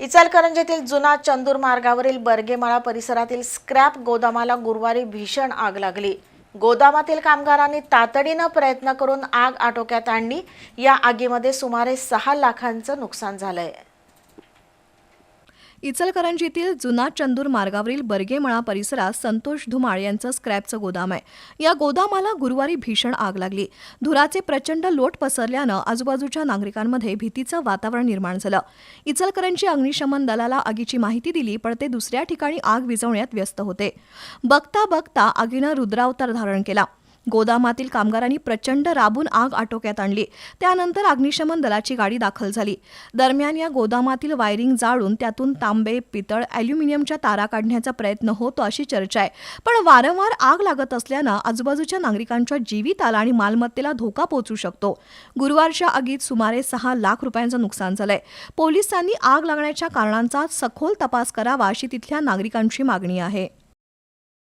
इचलकरंजीतील जुना चंदूर मार्गावरील बर्गेमाळा परिसरातील स्क्रॅप गोदामाला गुरुवारी भीषण आग लागली. गोदामातील कामगारांनी तातडीनं प्रयत्न करून आग आटोक्यात आणली. या आगीमध्ये सुमारे सहा लाखांचं नुकसान झालंय. इचलकरंजीतील जुना चंदूर मार्गावरील बर्गेमळा परिसरात संतोष धुमाळ यांचं स्क्रॅपचं गोदाम आहे. या गोदामाला गुरुवारी भीषण आग लागली. धुराचे प्रचंड लोट पसरल्यानं आजूबाजूच्या नागरिकांमध्ये भीतीचं वातावरण निर्माण झालं. इचलकरंजी अग्निशमन दलाला आगीची माहिती दिली पण ते दुसऱ्या ठिकाणी आग विझवण्यात व्यस्त होते. बघता बघता आगीनं रुद्रावतार धारण केला. गोदामातील कामगारांनी प्रचंड राबून आग आटोक्यात आणली. त्यानंतर अग्निशमन दलाची गाडी दाखल झाली. दरम्यान या गोदामातील वायरिंग जाळून त्यातून तांबे पितळ अॅल्युमिनियमच्या तारा काढण्याचा प्रयत्न होतो अशी चर्चा आहे. पण वारंवार आग लागत असल्यानं आजूबाजूच्या नागरिकांच्या जीविताला आणि मालमत्तेला धोका पोहोचू शकतो. गुरुवारच्या आगीत सुमारे सहा लाख रुपयांचं नुकसान झालंय. पोलिसांनी आग लागण्याच्या कारणांचा सखोल तपास करावा अशी तिथल्या नागरिकांची मागणी आहे.